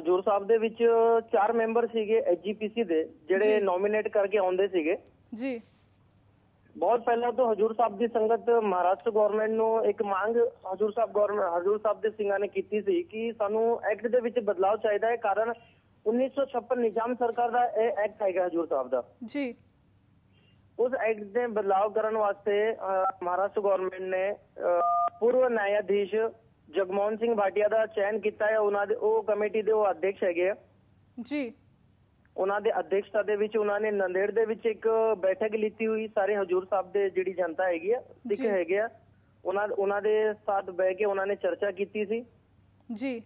ਹਜੂਰ ਸਾਹਿਬ ਦੇ ਵਿੱਚ ਚਾਰ ਮੈਂਬਰ ਸੀਗੇ ਐਜੀਪੀਸੀ ਦੇ ਜਿਹੜੇ। ਨੋਮੀਨੇਟ ਕਰਕੇ ਆਉਂਦੇ ਸੀਗੇ। ਜੀ। ਬਹੁਤ ਪਹਿਲਾਂ ਤੋਂ ਹਜੂਰ ਸਾਹਿਬ ਦੀ ਸੰਗਤ ਮਹਾਰਾਸ਼ਟਰ ਗਵਰਨਮੈਂਟ ਨੂੰ ਇੱਕ ਮੰਗ ਹਜੂਰ ਸਾਹਿਬ ਗਵਰਨਮੈਂਟ ਹਜੂਰ ਸਾਹਿਬ ਦੇ ਸਿੰਘਾਂ ਨੇ ਕੀਤੀ ਸੀ ਕਿ ਸਾਨੂੰ ਐਕਟ ਦੇ ਵਿੱਚ ਬਦਲਾਅ ਚਾਹੀਦਾ ਹੈ ਕਾਰਨ 1956 ਨਿਜ਼ਾਮ ਸਰਕਾਰ ਦਾ ਇਹ ਐਕਟ ਹੈਗਾ ਹਜੂਰ ਸਾਹਿਬ ਦਾ। ਜੀ। ਉਸ ਐਕਟ ਦੇ ਬਦਲਾਅ ਕਰਨ ਵਾਸਤੇ ਮਹਾਰਾਸ਼ਟਰ ਗਵਰਨਮੈਂਟ ਨੇ ਪੂਰਵ ਨਿਆਇਆਧੀਸ਼ ਜਗਮੋਹਨ ਸਿੰਘ ਭਾਟੀਆ ਦਾ ਚयन ਕੀਤਾ ਹੈ ਉਹਨਾਂ ਦੇ ਉਹ ਕਮੇਟੀ ਦੇ ਉਹ ਅਧਿਕਸ਼ ਹੈਗੇ ਆ। ਜੀ। ਉਹਨਾਂ ਦੇ ਅਧਿਕਸ਼ਤਾ ਦੇ ਵਿੱਚ ਉਹਨਾਂ ਨੇ ਨੰਦੇੜ ਦੇ ਵਿੱਚ ਇੱਕ ਬੈਠਕ ਲਿੱਤੀ ਹੋਈ ਸਾਰੇ ਹਜੂਰ ਸਾਹਿਬ ਦੇ ਜਿਹੜੀ ਜਨਤਾ ਹੈਗੀ ਆ ਸਿੱਖ। ਹੈਗੇ ਆ। ਉਹਨਾਂ ਉਹਨਾਂ ਦੇ ਸਾਥ ਬਹਿ ਕੇ ਉਹਨਾਂ ਨੇ ਚਰਚਾ ਕੀਤੀ ਸੀ। ਜੀ।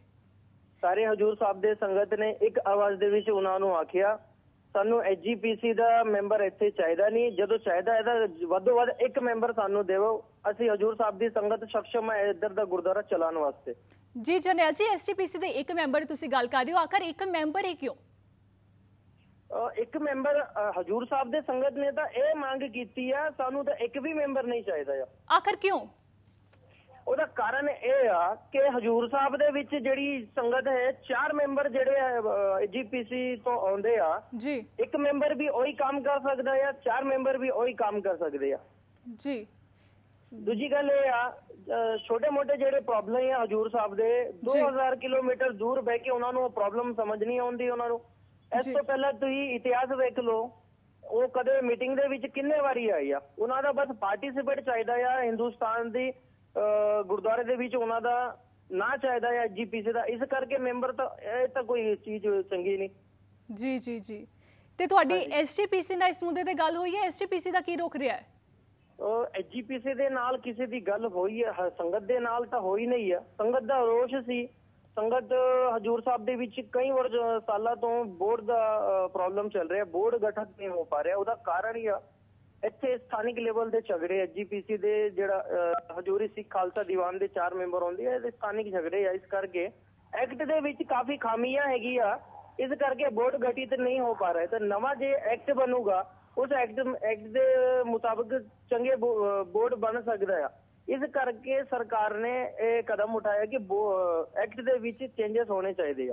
ਸਾਰੇ ਹਜੂਰ ਸਾਹਿਬ ਦੇ ਸੰਗਤ ਨੇ ਇੱਕ ਆਵਾਜ਼ ਦੇ ਵਿੱਚ ਉਹਨਾਂ ਨੂੰ ਆਖਿਆ ਸਾਨੂੰ ਐਜੀਪੀਸੀ ਦਾ ਮੈਂਬਰ ਇੱਥੇ ਚਾਹੀਦਾ ਨਹੀਂ। ਜਦੋਂ ਚਾਹੀਦਾ ਤਾਂ ਵੱਧੋ ਵੱਧ ਇੱਕ ਮੈਂਬਰ ਸਾਨੂੰ ਦੇਵੋ। ਅਸੀਂ ਹਜੂਰ ਸਾਹਿਬ ਦੀ ਸੰਗਤ ਸક્ષਮ ਹੈ ਇੱਧਰ ਦਾ ਗੁਰਦੁਆਰਾ ਚਲਾਉਣ ਵਾਸਤੇ। ਜੀ ਜਰਨੈਲ ਜੀ ਐਸਟੀਪੀਸੀ ਦੇ ਇੱਕ ਮੈਂਬਰ ਤੁਸੀਂ ਗੱਲ ਕਰ ਰਹੇ ਹੋ। ਆਖਰ ਇੱਕ ਮੈਂਬਰ ਹੀ ਕਿਉਂ? ਇੱਕ ਮੈਂਬਰ ਹਜੂਰ ਸਾਹਿਬ ਦੇ ਸੰਗਤ ਨੇ ਤਾਂ ਇਹ ਮੰਗ ਕੀਤੀ ਆ। ਸਾਨੂੰ ਤਾਂ ਇੱਕ ਵੀ ਮੈਂਬਰ ਨਹੀਂ ਚਾਹੀਦਾ ਆ। ਆਖਰ ਕਿਉਂ? ਉਹਦਾ ਕਾਰਨ ਇਹ ਆ ਕਿ ਹਜੂਰ ਸਾਹਿਬ ਦੇ ਵਿੱਚ ਜਿਹੜੀ ਸੰਗਤ ਹੈ ਚਾਰ ਮੈਂਬਰ ਜਿਹੜੇ ਜੀਪੀਸੀ ਤੋਂ ਆਉਂਦੇ ਆ। ਜੀ। ਇੱਕ ਮੈਂਬਰ ਵੀ ਉਹੀ ਕੰਮ ਕਰ ਸਕਦਾ ਆ ਚਾਰ ਮੈਂਬਰ ਵੀ ਉਹੀ ਕੰਮ ਕਰ ਸਕਦੇ ਆ। ਜੀ। ਦੂਜੀ ਗੱਲ ਇਹ ਆ ਛੋਟੇ ਮੋਟੇ ਜਿਹੜੇ ਪ੍ਰੋਬਲਮ ਆ ਹਜੂਰ ਸਾਹਿਬ ਦੇ 2000 ਕਿਲੋਮੀਟਰ ਦੂਰ ਬਹਿ ਕੇ ਉਹਨਾਂ ਨੂੰ ਪ੍ਰੋਬਲਮ ਸਮਝ ਨਹੀਂ ਆਉਂਦੀ ਉਹਨਾਂ ਨੂੰ। ਇਸ। ਤੋਂ ਪਹਿਲਾਂ ਤੁਸੀਂ ਇਤਿਹਾਸ ਵੇਖ ਲਓ ਉਹ ਕਦੇ ਮੀਟਿੰਗ ਦੇ ਵਿੱਚ ਕਿੰਨੇ ਵਾਰੀ ਆਈ ਆ? ਉਹਨਾਂ ਦਾ ਬਸ ਪਾਰਟਿਸਿਪੇਟ ਚਾਹੀਦਾ ਆ ਹਿੰਦੁਸਤਾਨ ਦੀ ਗੁਰਦੁਆਰੇ ਦੇ ਵਿੱਚ ਉਹਨਾਂ ਦਾ ਨਾ ਚਾਹੀਦਾ ਆ ਜੀਪੀਸੀ ਦਾ। ਇਸ ਕਰਕੇ ਮੈਂਬਰ ਤਾਂ ਇਹ ਤਾਂ ਕੋਈ ਚੀਜ਼ ਚੰਗੀ ਨਹੀਂ। ਜੀ ਜੀ ਜੀ। ਤੇ ਤੁਹਾਡੀ ਐਸਟੀਪੀਸੀ ਨਾਲ ਇਸ ਮੁੱਦੇ ਤੇ ਗੱਲ ਹੋਈ ਹੈ? ਐਸਟੀਪੀਸੀ ਦਾ ਕੀ ਰੁਖ ਰਿਹਾ ਹੈ? ਐਜੀਪੀਸੀ ਦੇ ਨਾਲ ਕਿਸੇ ਦੀ ਗੱਲ ਹੋਈ ਹੈ? ਹ- ਸੰਗਤ ਦੇ ਨਾਲ ਤਾਂ ਹੋਈ ਨਹੀਂ ਆ ਸੰਗਤ ਦਾ ਰੋਸ਼ ਸੀ। ਸੰਗਤ ਹਜੂਰ ਸਾਹਿਬ ਦੇ ਵਿੱਚ ਕਈ ਵਰ ਸਾਲਾਂ ਤੋਂ ਬੋਰਡ ਦਾ ਪ੍ਰੋਬਲਮ ਚੱਲ ਰਿਹਾ। ਬੋਰਡ ਗਠਨ ਨਹੀਂ ਹੋ ਪਾ ਰਿਹਾ। ਉਹਦਾ ਕਾਰਨ ਹੀ ਆ। ਇੱਥੇ ਸਥਾਨਿਕ ਲੈਵਲ ਦੇ ਝਗੜੇ ਐਜੀਪੀਸੀ ਦੇ ਜਿਹੜਾ ਹਜੂਰੀ ਸਿੱਖ ਖਾਲਸਾ ਦੀਵਾਨ ਦੇ ਚਾਰ ਮੈਂਬਰ ਹੁੰਦੇ ਆ, ਇਹਦੇ ਸਥਾਨਿਕ ਝਗੜੇ ਆ। ਇਸ ਕਰਕੇ ਐਕਟ ਦੇ ਵਿੱਚ ਕਾਫੀ ਖਾਮੀਆਂ ਹੈਗੀ ਆ ਇਸ ਕਰਕੇ ਬੋਰਡ ਗਠਿਤ ਨਹੀਂ ਹੋ ਪਾ ਰਿਹਾ। ਤਾਂ ਨਵਾਂ ਜੇ ਐਕਟ ਬਣੂਗਾ, ਉਸ ਐਕਟ ਐਕਟ ਦੇ ਮੁਤਾਬਕ ਚੰਗੇ ਬੋਰਡ ਬਣ ਸਕਦਾ ਆ। ਇਸ ਕਰਕੇ ਸਰਕਾਰ ਨੇ ਇਹ ਕਦਮ ਉਠਾਇਆ ਕਿ ਐਕਟ ਦੇ ਵਿੱਚ ਚੇਂਜਸ ਹੋਣੇ ਚਾਹੀਦੇ ਆ।